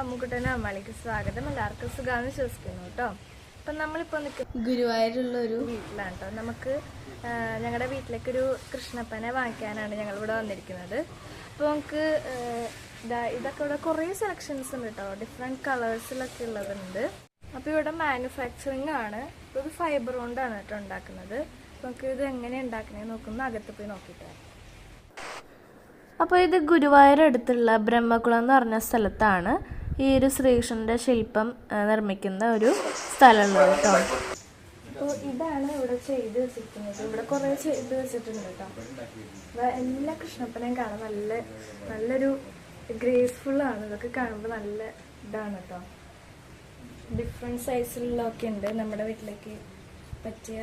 അമ്മുക്കുട്ടനും അമ്മാളിക്ക് സ്വാഗതം. എല്ലാവർക്കും സുഖാന്ന് വിശ്വസിക്കുന്നു കേട്ടോ. അപ്പം നമ്മളിപ്പോൾ നിൽക്കുന്ന ഗുരുവായൂരുള്ള ഒരു വീട്ടിലാണ് കേട്ടോ നമുക്ക് ഞങ്ങളുടെ വീട്ടിലേക്കൊരു കൃഷ്ണപ്പനെ വാങ്ങിക്കാനാണ് ഞങ്ങളിവിടെ വന്നിരിക്കുന്നത്. അപ്പോൾ നമുക്ക് ഇതൊക്കെ ഇവിടെ കുറേ സെലക്ഷൻസ് ഉണ്ട് കേട്ടോ. ഡിഫറെന്റ് കളേഴ്സിലൊക്കെ ഉള്ളതുണ്ട്. അപ്പോൾ ഇവിടെ മാനുഫാക്ചറിങ് ആണ്. ഇപ്പോൾ ഇത് ഫൈബർ കൊണ്ടാണ് കേട്ടോ ഉണ്ടാക്കുന്നത്. നമുക്ക് ഇത് എങ്ങനെ ഉണ്ടാക്കണേ നോക്കുന്ന അകത്ത് പോയി നോക്കിയിട്ട് അപ്പോൾ ഇത് ഗുരുവായൂർ അടുത്തുള്ള ബ്രഹ്മകുളം എന്ന് പറഞ്ഞ സ്ഥലത്താണ്. ഈ ഒരു ശ്രീകൃഷ്ണന്റെ ശില്പം നിർമ്മിക്കുന്ന ഒരു സ്ഥലമുള്ളത് കേട്ടോ. അപ്പോൾ ഇതാണ് ഇവിടെ ചെയ്ത് വെച്ചിരിക്കുന്നത്. ഇവിടെ കുറേ ചെയ്ത് വെച്ചിട്ടുണ്ട് കേട്ടോ. എല്ലാ കൃഷ്ണപ്പനെയും കാണാൻ നല്ല നല്ലൊരു ഗ്രേസ്ഫുള്ളാണ് ഇതൊക്കെ കാണുമ്പോൾ നല്ല ഇതാണ് കേട്ടോ. ഡിഫറെന്റ് സൈസിലുള്ളതൊക്കെ ഉണ്ട്. നമ്മുടെ വീട്ടിലേക്ക് പറ്റിയ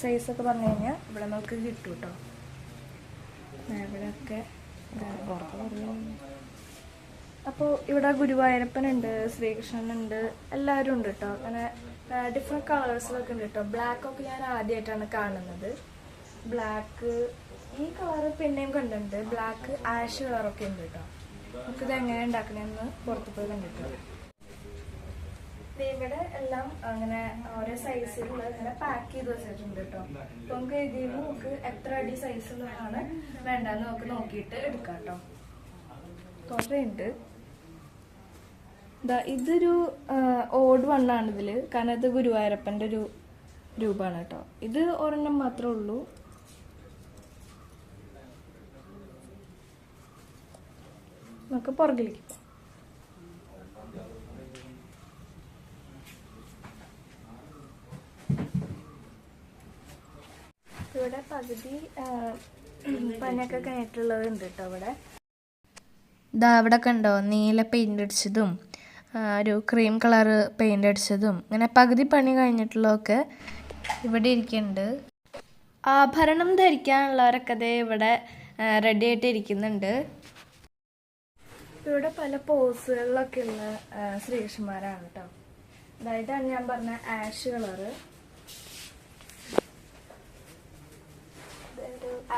സൈസൊക്കെ പറഞ്ഞു കഴിഞ്ഞാൽ ഇവിടെ നമുക്ക് കിട്ടും കേട്ടോ. ഇവിടെയൊക്കെ അപ്പോൾ ഇവിടെ ഗുരുവായൂരപ്പനുണ്ട് ശ്രീകൃഷ്ണനുണ്ട് എല്ലാവരും ഉണ്ട് കേട്ടോ അങ്ങനെ ഡിഫറെന്റ് കളേഴ്സിലൊക്കെ ഉണ്ട് കേട്ടോ ബ്ലാക്ക് ഒക്കെ ഞാൻ ആദ്യമായിട്ടാണ് കാണുന്നത്. ബ്ലാക്ക് ഈ കളർ പിന്നെയും കണ്ടിട്ടുണ്ട്. ബ്ലാക്ക് ആഷ് കളറൊക്കെ ഉണ്ട് കേട്ടോ നമുക്കിത് എങ്ങനെ ഉണ്ടാക്കണമെന്ന് പുറത്ത് പോയി കണ്ടിട്ടുണ്ട് ഇവിടെ എല്ലാം അങ്ങനെ ഓരോ സൈസിലുള്ള ഇങ്ങനെ പാക്ക് ചെയ്ത് വെച്ചിട്ടുണ്ട് കേട്ടോ അപ്പൊ നമുക്ക് ഇതിൽ നമുക്ക് എത്ര അടി സൈസുള്ളതാണ് വേണ്ടെന്ന് നമുക്ക് നോക്കിയിട്ട് എടുക്കാം കേട്ടോ കുറേ ഉണ്ട് ഇതൊരു ഓഡ് വണ്ണാണ് ഇതിൽ. കാരണം ഇത് ഗുരുവായൂരപ്പന്റെ ഒരു രൂപമാണ് കേട്ടോ. ഇത് ഒരെണ്ണം മാത്രമേ ഉള്ളൂ. നമുക്ക് പുറകിലേക്ക് പോകാം. ഇവിടെ പകുതി പനിയൊക്കെ കഴിഞ്ഞിട്ടുള്ളത് ഉണ്ട് കേട്ടോ ഇവിടെ. ഇതാ അവിടെ കണ്ടോ നീല പെയിന്റ് അടിച്ചതും ഒരു ക്രീം കളർ പെയിന്റ് അടിച്ചതും. അങ്ങനെ പകുതി പണി കഴിഞ്ഞിട്ടുള്ളതൊക്കെ ഇവിടെ ഇരിക്കുന്നുണ്ട്. ആഭരണം ധരിക്കാനുള്ളവരൊക്കെ അതേ ഇവിടെ റെഡി ആയിട്ട് ഇരിക്കുന്നുണ്ട്. ഇവിടെ പല പോസുകളിലൊക്കെ ഉള്ള ശ്രീകൃഷ്ണന്മാരാണ് കേട്ടോ അതായതാണ് ഞാൻ പറഞ്ഞ ആഷ് കളറ്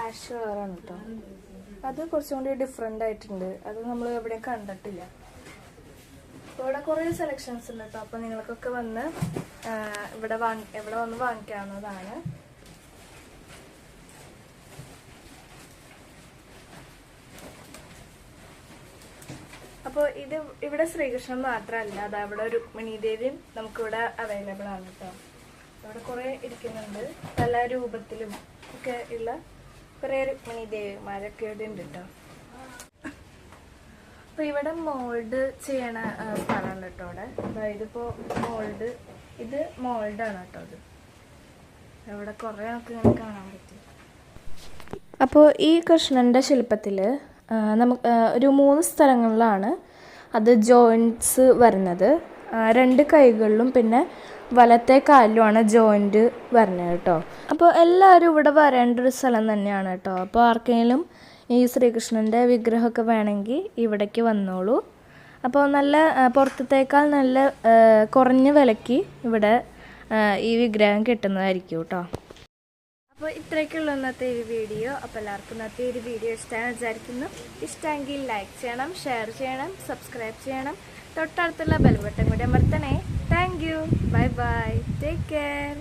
ആഷ് കളറാണ് കേട്ടോ അത് കുറച്ചും കൂടി ഡിഫറെന്റ് ആയിട്ടുണ്ട്. അത് നമ്മൾ എവിടെയും കണ്ടിട്ടില്ല. അപ്പോൾ ഇവിടെ കുറേ സെലക്ഷൻസ് ഉണ്ട് കേട്ടോ അപ്പോൾ നിങ്ങൾക്കൊക്കെ വന്ന് ഇവിടെ ഇവിടെ വന്ന് വാങ്ങിക്കാവുന്നതാണ്. അപ്പോൾ ഇത് ഇവിടെ ശ്രീകൃഷ്ണൻ മാത്രമല്ല അത് അവിടെ രുക്മിണി ദേവിയും നമുക്കിവിടെ അവൈലബിൾ ആണ് കേട്ടോ ഇവിടെ കുറേ ഇരിക്കുന്നുണ്ട്. പല രൂപത്തിലും ഒക്കെ ഉള്ള കുറേ രുക്മിണി ദേവിമാരൊക്കെ ഇവിടെ ഉണ്ട് കേട്ടോ അപ്പൊ ഇവിടെ മോൾഡ് ചെയ്യണ സ്ഥലമാണ് കേട്ടോ ഇവിടെ അതായത് ഇപ്പോ മോൾഡ് ഇത് മോൾഡാണ് കേട്ടോ അത് ഇവിടെ കുറേ നമുക്ക് ഇങ്ങനെ കാണാൻ പറ്റും. അപ്പോൾ ഈ കൃഷ്ണന്റെ ശില്പത്തിൽ നമുക്ക് ഒരു മൂന്ന് സ്ഥലങ്ങളിലാണ് അത് ജോയിന്റ്സ് വരുന്നത്. രണ്ട് കൈകളിലും പിന്നെ വലത്തെ കാലിലുമാണ് ജോയിന്റ് വരുന്നത് കേട്ടോ. അപ്പോൾ എല്ലാവരും ഇവിടെ വരേണ്ട ഒരു സ്ഥലം തന്നെയാണ് കേട്ടോ. അപ്പോൾ ആർക്കെങ്കിലും ഈ ശ്രീകൃഷ്ണന്റെ വിഗ്രഹമൊക്കെ വേണമെങ്കിൽ ഇവിടേക്ക് വന്നോളൂ. അപ്പോൾ നല്ല പുറത്തത്തേക്കാൾ നല്ല കുറഞ്ഞ വിലയ്ക്ക് ഇവിടെ ഈ വിഗ്രഹം കിട്ടുന്നതായിരിക്കും കേട്ടോ. അപ്പോൾ ഇത്രയൊക്കെയുള്ള ഇന്നത്തെ ഒരു വീഡിയോ. അപ്പോൾ എല്ലാവർക്കും ഇന്നത്തെ ഒരു വീഡിയോ ഇഷ്ടമാണെന്ന് വിചാരിക്കുന്നു. ഇഷ്ടമെങ്കിൽ ലൈക്ക് ചെയ്യണം ഷെയർ ചെയ്യണം സബ്സ്ക്രൈബ് ചെയ്യണം. തൊട്ടടുത്തുള്ള ബെൽബട്ടൻ കൂടി അമർത്തണേ. Thank you bye bye take care